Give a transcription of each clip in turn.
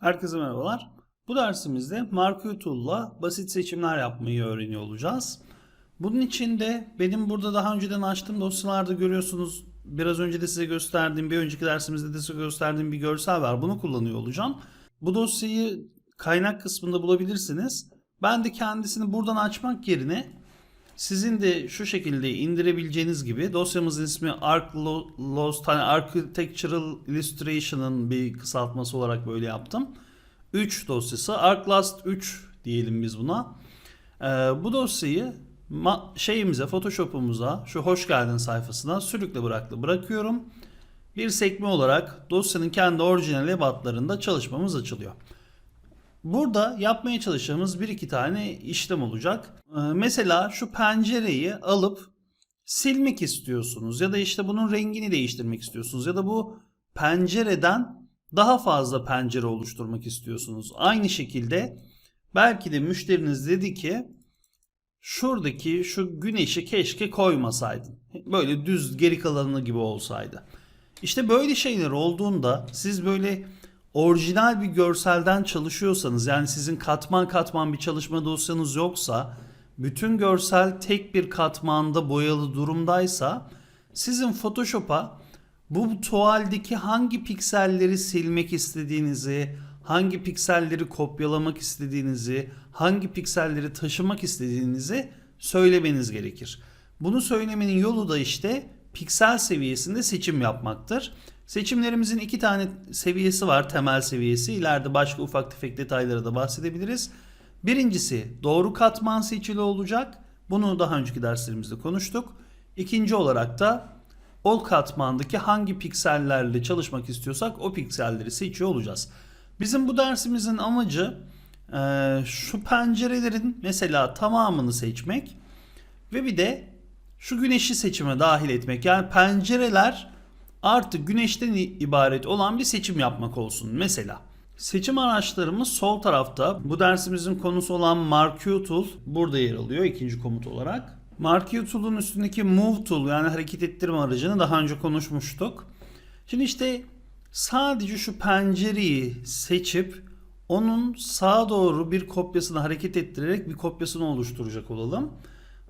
Herkese merhabalar. Bu dersimizde Marquee Tool'la basit seçimler yapmayı öğreniyor olacağız. Bunun için de benim burada daha önceden açtığım dosyalarda görüyorsunuz. Biraz önce de size gösterdiğim, bir önceki dersimizde de size gösterdiğim bir görsel var. Bunu kullanıyor olacağım. Bu dosyayı kaynak kısmında bulabilirsiniz. Ben de kendisini buradan açmak yerine sizin de şu şekilde indirebileceğiniz gibi dosyamızın ismi ArcLost hani Architectural Illustration'ın bir kısaltması olarak böyle yaptım. 3 dosyası ArcLast 3 diyelim biz buna. Ee, bu dosyayı şeyimize Photoshop'umuza şu hoş geldin sayfasına sürükle bıraktı bırakıyorum. Bir sekme olarak dosyanın kendi orijinal ebatlarında çalışmamız açılıyor. Burada yapmaya çalışacağımız bir iki tane işlem olacak. Ee, mesela şu pencereyi alıp silmek istiyorsunuz ya da işte bunun rengini değiştirmek istiyorsunuz ya da bu pencereden daha fazla pencere oluşturmak istiyorsunuz. Aynı şekilde belki de müşteriniz dedi ki şuradaki şu güneşi keşke koymasaydın. Böyle düz geri kalanı gibi olsaydı. İşte böyle şeyler olduğunda siz böyle orijinal bir görselden çalışıyorsanız yani sizin katman katman bir çalışma dosyanız yoksa bütün görsel tek bir katmanda boyalı durumdaysa sizin Photoshop'a bu tuvaldeki hangi pikselleri silmek istediğinizi, hangi pikselleri kopyalamak istediğinizi, hangi pikselleri taşımak istediğinizi söylemeniz gerekir. Bunu söylemenin yolu da işte piksel seviyesinde seçim yapmaktır. Seçimlerimizin iki tane seviyesi var temel seviyesi. İleride başka ufak tefek detaylara da bahsedebiliriz. Birincisi doğru katman seçili olacak. Bunu daha önceki derslerimizde konuştuk. İkinci olarak da o katmandaki hangi piksellerle çalışmak istiyorsak o pikselleri seçiyor olacağız. Bizim bu dersimizin amacı e, şu pencerelerin mesela tamamını seçmek ve bir de şu güneşi seçime dahil etmek. Yani pencereler artık güneşten ibaret olan bir seçim yapmak olsun mesela. Seçim araçlarımız sol tarafta. Bu dersimizin konusu olan Marquee Tool burada yer alıyor ikinci komut olarak. Marquee Tool'un üstündeki Move Tool yani hareket ettirme aracını daha önce konuşmuştuk. Şimdi işte sadece şu pencereyi seçip onun sağa doğru bir kopyasını hareket ettirerek bir kopyasını oluşturacak olalım.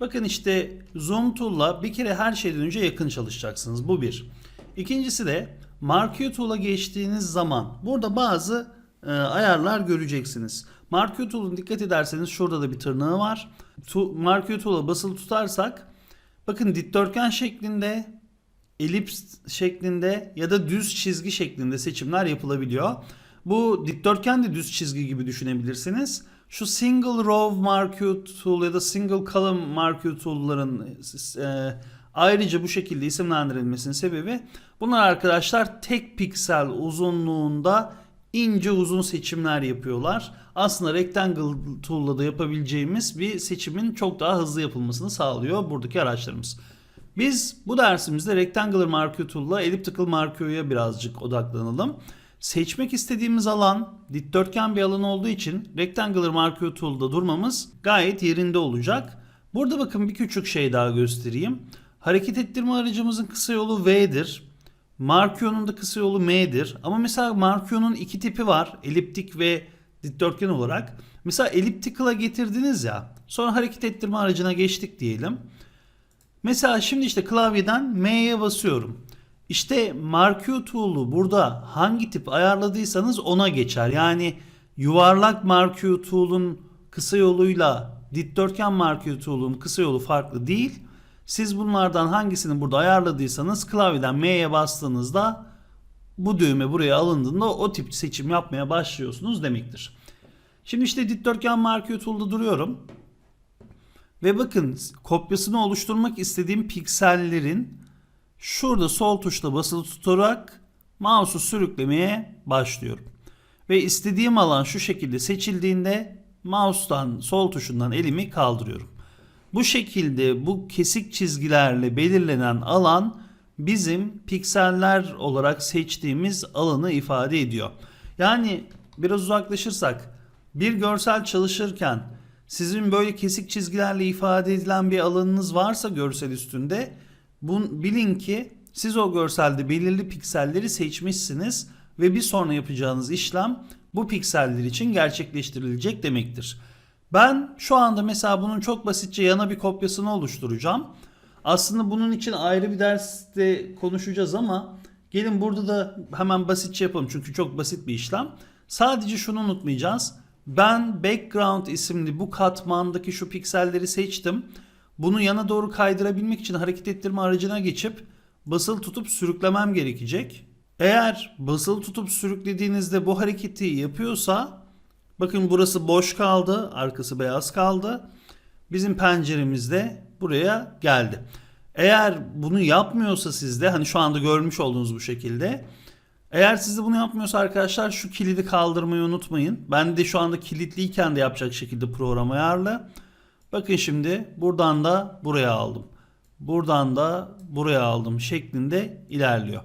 Bakın işte Zoom Tool'la bir kere her şeyden önce yakın çalışacaksınız. Bu bir. İkincisi de Marquee Tool'a geçtiğiniz zaman burada bazı e, ayarlar göreceksiniz. Marquee Tool'un dikkat ederseniz şurada da bir tırnağı var. Tu, Marquee Tool'a basılı tutarsak bakın dikdörtgen şeklinde, elips şeklinde ya da düz çizgi şeklinde seçimler yapılabiliyor. Bu dikdörtgen de düz çizgi gibi düşünebilirsiniz. Şu single row marquee tool ya da single column marquee tool'ların e, ayrıca bu şekilde isimlendirilmesinin sebebi bunlar arkadaşlar tek piksel uzunluğunda ince uzun seçimler yapıyorlar. Aslında rectangle tool'la da yapabileceğimiz bir seçimin çok daha hızlı yapılmasını sağlıyor buradaki araçlarımız. Biz bu dersimizde rectangular marquee tool'la elliptical marquee'ya birazcık odaklanalım. Seçmek istediğimiz alan dikdörtgen bir alan olduğu için Rectangular Marquee Tool'da durmamız gayet yerinde olacak. Burada bakın bir küçük şey daha göstereyim. Hareket ettirme aracımızın kısa yolu V'dir. Marquee'nun da kısa yolu M'dir. Ama mesela Marquee'nun iki tipi var. Eliptik ve dikdörtgen olarak. Mesela elliptical'a getirdiniz ya. Sonra hareket ettirme aracına geçtik diyelim. Mesela şimdi işte klavyeden M'ye basıyorum. İşte Marquee Tool'u burada hangi tip ayarladıysanız ona geçer. Yani yuvarlak Marquee Tool'un kısa yoluyla dikdörtgen Marquee Tool'un kısa yolu farklı değil. Siz bunlardan hangisini burada ayarladıysanız klavyeden M'ye bastığınızda bu düğme buraya alındığında o tip seçim yapmaya başlıyorsunuz demektir. Şimdi işte dikdörtgen Marquee Tool'da duruyorum. Ve bakın kopyasını oluşturmak istediğim piksellerin Şurada sol tuşla basılı tutarak mouse'u sürüklemeye başlıyorum. Ve istediğim alan şu şekilde seçildiğinde mouse'tan sol tuşundan elimi kaldırıyorum. Bu şekilde bu kesik çizgilerle belirlenen alan bizim pikseller olarak seçtiğimiz alanı ifade ediyor. Yani biraz uzaklaşırsak bir görsel çalışırken sizin böyle kesik çizgilerle ifade edilen bir alanınız varsa görsel üstünde Bun, bilin ki siz o görselde belirli pikselleri seçmişsiniz ve bir sonra yapacağınız işlem bu pikseller için gerçekleştirilecek demektir. Ben şu anda mesela bunun çok basitçe yana bir kopyasını oluşturacağım. Aslında bunun için ayrı bir derste konuşacağız ama gelin burada da hemen basitçe yapalım çünkü çok basit bir işlem. Sadece şunu unutmayacağız. Ben background isimli bu katmandaki şu pikselleri seçtim. Bunu yana doğru kaydırabilmek için hareket ettirme aracına geçip basılı tutup sürüklemem gerekecek. Eğer basılı tutup sürüklediğinizde bu hareketi yapıyorsa bakın burası boş kaldı, arkası beyaz kaldı. Bizim penceremiz de buraya geldi. Eğer bunu yapmıyorsa sizde hani şu anda görmüş olduğunuz bu şekilde eğer sizde bunu yapmıyorsa arkadaşlar şu kilidi kaldırmayı unutmayın. Ben de şu anda kilitliyken de yapacak şekilde program ayarlı. Bakın şimdi buradan da buraya aldım. Buradan da buraya aldım şeklinde ilerliyor.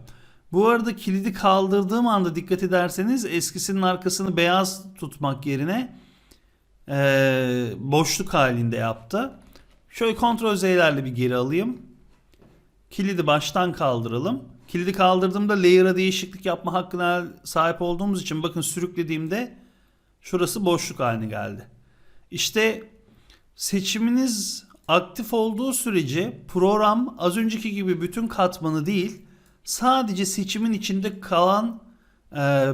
Bu arada kilidi kaldırdığım anda dikkat ederseniz eskisinin arkasını beyaz tutmak yerine eee, boşluk halinde yaptı. Şöyle kontrol Z'lerle bir geri alayım. Kilidi baştan kaldıralım. Kilidi kaldırdığımda layer'a değişiklik yapma hakkına sahip olduğumuz için bakın sürüklediğimde şurası boşluk haline geldi. İşte seçiminiz aktif olduğu sürece program az önceki gibi bütün katmanı değil sadece seçimin içinde kalan e,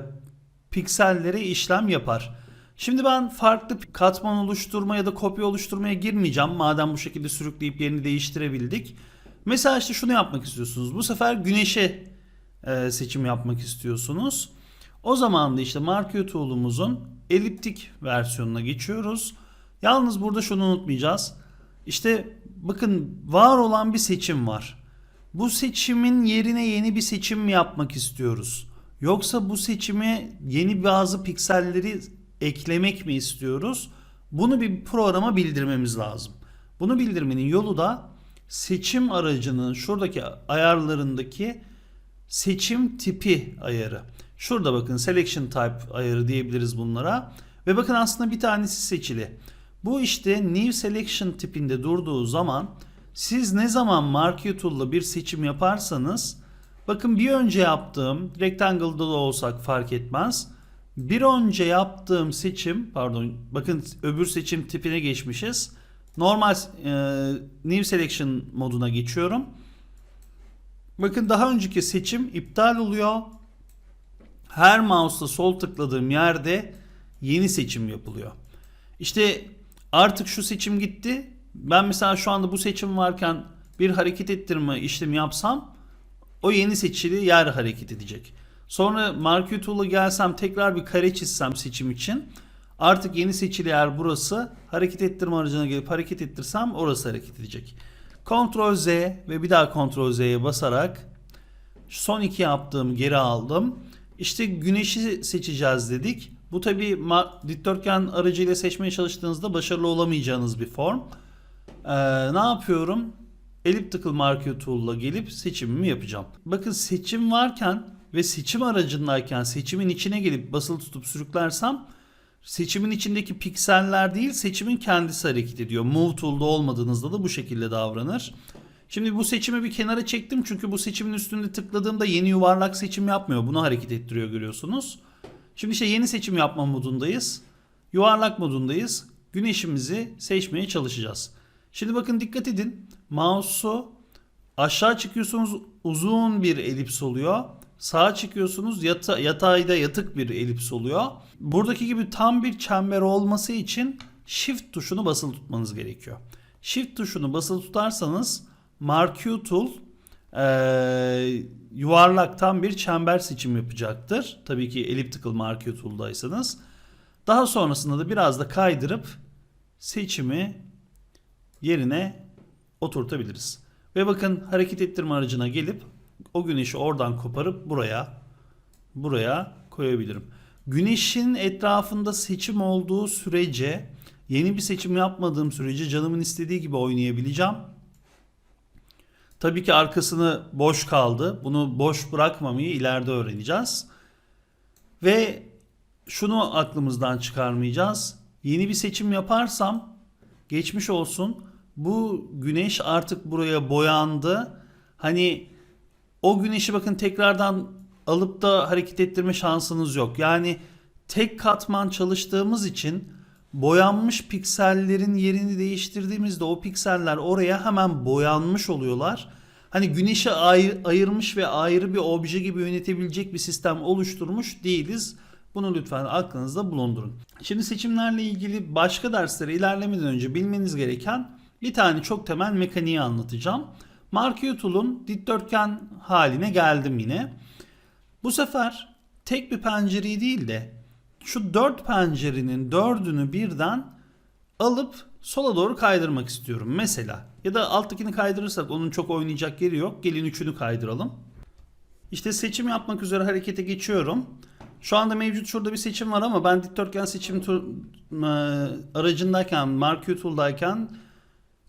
piksellere işlem yapar. Şimdi ben farklı katman oluşturma ya da kopya oluşturmaya girmeyeceğim. Madem bu şekilde sürükleyip yerini değiştirebildik. Mesela işte şunu yapmak istiyorsunuz. Bu sefer güneşe e, seçim yapmak istiyorsunuz. O zaman da işte Marquee Tool'umuzun eliptik versiyonuna geçiyoruz. Yalnız burada şunu unutmayacağız. İşte bakın var olan bir seçim var. Bu seçimin yerine yeni bir seçim mi yapmak istiyoruz? Yoksa bu seçime yeni bazı pikselleri eklemek mi istiyoruz? Bunu bir programa bildirmemiz lazım. Bunu bildirmenin yolu da seçim aracının şuradaki ayarlarındaki seçim tipi ayarı. Şurada bakın selection type ayarı diyebiliriz bunlara. Ve bakın aslında bir tanesi seçili. Bu işte new selection tipinde durduğu zaman siz ne zaman Marquee bir seçim yaparsanız bakın bir önce yaptığım rectangle'da da olsak fark etmez. Bir önce yaptığım seçim pardon bakın öbür seçim tipine geçmişiz. Normal e, new selection moduna geçiyorum. Bakın daha önceki seçim iptal oluyor. Her mouse'la sol tıkladığım yerde yeni seçim yapılıyor. İşte artık şu seçim gitti. Ben mesela şu anda bu seçim varken bir hareket ettirme işlemi yapsam o yeni seçili yer hareket edecek. Sonra Marquee Tool'a gelsem tekrar bir kare çizsem seçim için artık yeni seçili yer burası. Hareket ettirme aracına gelip hareket ettirsem orası hareket edecek. Ctrl Z ve bir daha Ctrl Z'ye basarak son iki yaptığım geri aldım. İşte güneşi seçeceğiz dedik. Bu tabi dikdörtgen aracıyla seçmeye çalıştığınızda başarılı olamayacağınız bir form. Ee, ne yapıyorum? Elliptical Marquee Tool'la gelip seçimimi yapacağım. Bakın seçim varken ve seçim aracındayken seçimin içine gelip basılı tutup sürüklersem seçimin içindeki pikseller değil seçimin kendisi hareket ediyor. Move Tool'da olmadığınızda da bu şekilde davranır. Şimdi bu seçimi bir kenara çektim çünkü bu seçimin üstünde tıkladığımda yeni yuvarlak seçim yapmıyor. Bunu hareket ettiriyor görüyorsunuz. Şimdi işte yeni seçim yapma modundayız. Yuvarlak modundayız. Güneşimizi seçmeye çalışacağız. Şimdi bakın dikkat edin. Mouse'u aşağı çıkıyorsunuz uzun bir elips oluyor. Sağa çıkıyorsunuz yata, yatayda yatık bir elips oluyor. Buradaki gibi tam bir çember olması için Shift tuşunu basılı tutmanız gerekiyor. Shift tuşunu basılı tutarsanız Marquee Tool ee, yuvarlaktan bir çember seçim yapacaktır. Tabii ki Elliptical Marquee Tool'daysanız. Daha sonrasında da biraz da kaydırıp seçimi yerine oturtabiliriz. Ve bakın hareket ettirme aracına gelip o güneşi oradan koparıp buraya buraya koyabilirim. Güneşin etrafında seçim olduğu sürece yeni bir seçim yapmadığım sürece canımın istediği gibi oynayabileceğim. Tabii ki arkasını boş kaldı. Bunu boş bırakmamayı ileride öğreneceğiz. Ve şunu aklımızdan çıkarmayacağız. Yeni bir seçim yaparsam geçmiş olsun bu güneş artık buraya boyandı. Hani o güneşi bakın tekrardan alıp da hareket ettirme şansınız yok. Yani tek katman çalıştığımız için boyanmış piksellerin yerini değiştirdiğimizde o pikseller oraya hemen boyanmış oluyorlar. Hani güneşi ay- ayırmış ve ayrı bir obje gibi yönetebilecek bir sistem oluşturmuş değiliz. Bunu lütfen aklınızda bulundurun. Şimdi seçimlerle ilgili başka derslere ilerlemeden önce bilmeniz gereken bir tane çok temel mekaniği anlatacağım. Marquee Tool'un dikdörtgen haline geldim yine. Bu sefer tek bir pencereyi değil de şu dört pencerenin dördünü birden alıp sola doğru kaydırmak istiyorum mesela. Ya da alttakini kaydırırsak onun çok oynayacak yeri yok. Gelin üçünü kaydıralım. İşte seçim yapmak üzere harekete geçiyorum. Şu anda mevcut şurada bir seçim var ama ben dikdörtgen seçim tu- e, aracındayken, Marquee Tool'dayken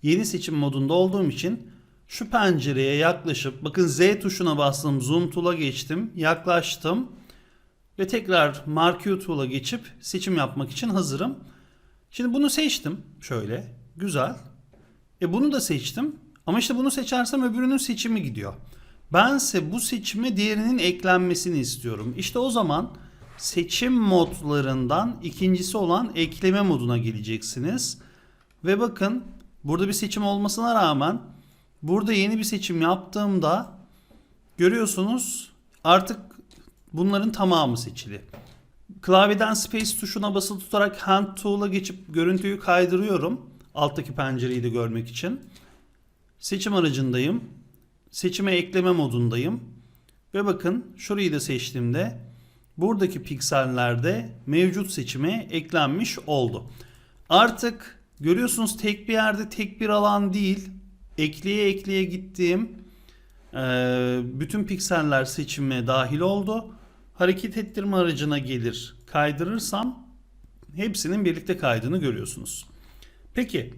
yeni seçim modunda olduğum için şu pencereye yaklaşıp bakın Z tuşuna bastım, zoom tool'a geçtim, yaklaştım ve tekrar Marquee Tool'a geçip seçim yapmak için hazırım. Şimdi bunu seçtim şöyle. Güzel. E bunu da seçtim. Ama işte bunu seçersem öbürünün seçimi gidiyor. Bense bu seçime diğerinin eklenmesini istiyorum. İşte o zaman seçim modlarından ikincisi olan ekleme moduna geleceksiniz. Ve bakın burada bir seçim olmasına rağmen burada yeni bir seçim yaptığımda görüyorsunuz artık bunların tamamı seçili. Klavyeden space tuşuna basılı tutarak hand tool'a geçip görüntüyü kaydırıyorum. Alttaki pencereyi de görmek için. Seçim aracındayım. Seçime ekleme modundayım. Ve bakın şurayı da seçtiğimde buradaki piksellerde mevcut seçime eklenmiş oldu. Artık görüyorsunuz tek bir yerde tek bir alan değil. Ekleye ekleye gittiğim bütün pikseller seçime dahil oldu. Hareket ettirme aracına gelir kaydırırsam hepsinin birlikte kaydığını görüyorsunuz. Peki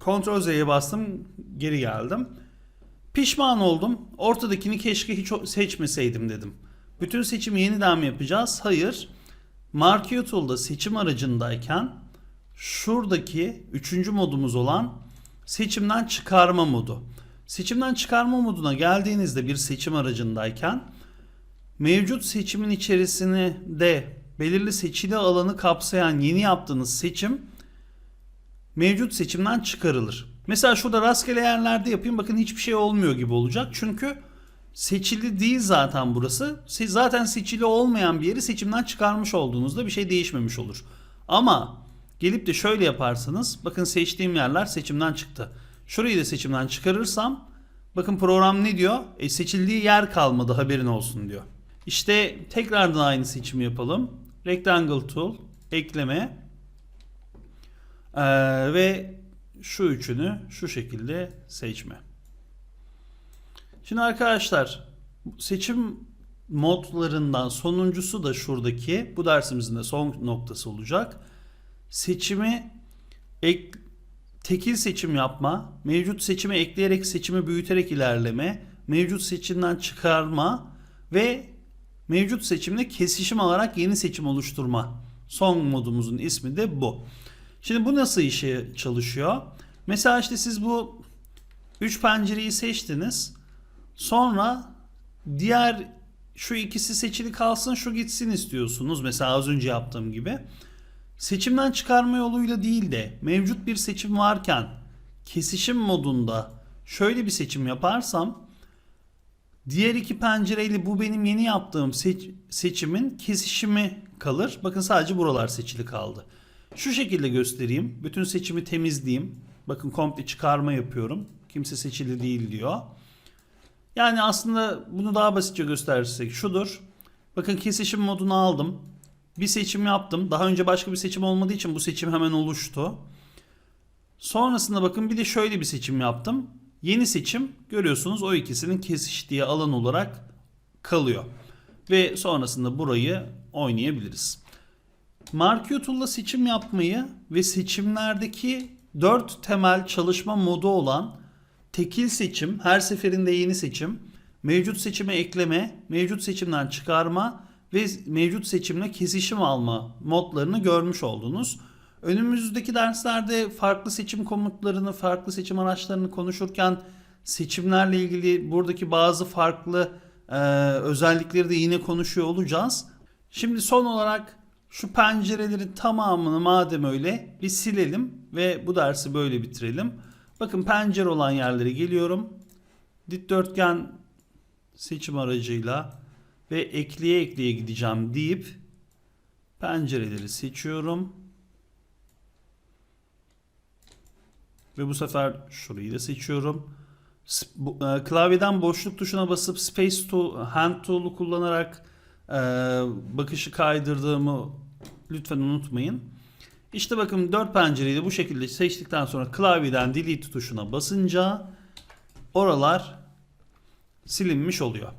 Ctrl Z'ye bastım geri geldim. Pişman oldum. Ortadakini keşke hiç seçmeseydim dedim. Bütün seçimi yeniden mi yapacağız? Hayır. Marquee Tool'da seçim aracındayken şuradaki üçüncü modumuz olan seçimden çıkarma modu. Seçimden çıkarma moduna geldiğinizde bir seçim aracındayken mevcut seçimin içerisine de belirli seçili alanı kapsayan yeni yaptığınız seçim mevcut seçimden çıkarılır. Mesela şurada rastgele yerlerde yapayım bakın hiçbir şey olmuyor gibi olacak. Çünkü seçili değil zaten burası. Siz zaten seçili olmayan bir yeri seçimden çıkarmış olduğunuzda bir şey değişmemiş olur. Ama gelip de şöyle yaparsanız bakın seçtiğim yerler seçimden çıktı. Şurayı da seçimden çıkarırsam bakın program ne diyor? E, seçildiği yer kalmadı haberin olsun diyor. İşte tekrardan aynı seçimi yapalım. Rectangle tool, ekleme, ee, ve şu üçünü şu şekilde seçme. Şimdi arkadaşlar seçim modlarından sonuncusu da şuradaki bu dersimizin de son noktası olacak. Seçimi ek, tekil seçim yapma, mevcut seçimi ekleyerek seçimi büyüterek ilerleme, mevcut seçimden çıkarma ve mevcut seçimle kesişim alarak yeni seçim oluşturma. Son modumuzun ismi de bu. Şimdi bu nasıl işe çalışıyor? Mesela işte siz bu 3 pencereyi seçtiniz. Sonra diğer şu ikisi seçili kalsın şu gitsin istiyorsunuz. Mesela az önce yaptığım gibi. Seçimden çıkarma yoluyla değil de mevcut bir seçim varken kesişim modunda şöyle bir seçim yaparsam diğer iki pencereyle bu benim yeni yaptığım seç- seçimin kesişimi kalır. Bakın sadece buralar seçili kaldı. Şu şekilde göstereyim. Bütün seçimi temizleyeyim. Bakın komple çıkarma yapıyorum. Kimse seçili değil diyor. Yani aslında bunu daha basitçe gösterirsek şudur. Bakın kesişim modunu aldım. Bir seçim yaptım. Daha önce başka bir seçim olmadığı için bu seçim hemen oluştu. Sonrasında bakın bir de şöyle bir seçim yaptım. Yeni seçim görüyorsunuz o ikisinin kesiştiği alan olarak kalıyor. Ve sonrasında burayı oynayabiliriz. Marquee Tool'la seçim yapmayı ve seçimlerdeki 4 temel çalışma modu olan tekil seçim, her seferinde yeni seçim, mevcut seçime ekleme, mevcut seçimden çıkarma ve mevcut seçimle kesişim alma modlarını görmüş oldunuz. Önümüzdeki derslerde farklı seçim komutlarını, farklı seçim araçlarını konuşurken seçimlerle ilgili buradaki bazı farklı e, özellikleri de yine konuşuyor olacağız. Şimdi son olarak Şu pencerelerin tamamını madem öyle bir silelim ve bu dersi böyle bitirelim. Bakın pencere olan yerlere geliyorum. Dikdörtgen seçim aracıyla ve ekleye ekleye gideceğim deyip pencereleri seçiyorum. Ve bu sefer şurayı da seçiyorum. E, Klavyeden boşluk tuşuna basıp Space Tool, Hand Tool'u kullanarak e, bakışı kaydırdığımı lütfen unutmayın. İşte bakın dört pencereyi de bu şekilde seçtikten sonra klavyeden Delete tuşuna basınca oralar silinmiş oluyor.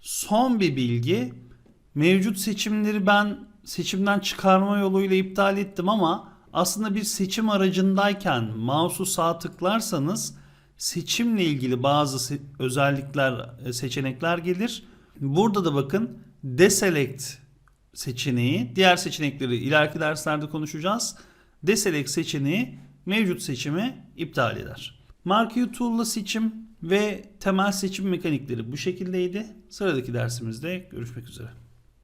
Son bir bilgi. Mevcut seçimleri ben seçimden çıkarma yoluyla iptal ettim ama aslında bir seçim aracındayken mouse'u sağ tıklarsanız seçimle ilgili bazı özellikler, e, seçenekler gelir. Burada da bakın deselect seçeneği, diğer seçenekleri ileriki derslerde konuşacağız. Deselect seçeneği mevcut seçimi iptal eder. Marquee Tool'la seçim ve temel seçim mekanikleri bu şekildeydi. Sıradaki dersimizde görüşmek üzere.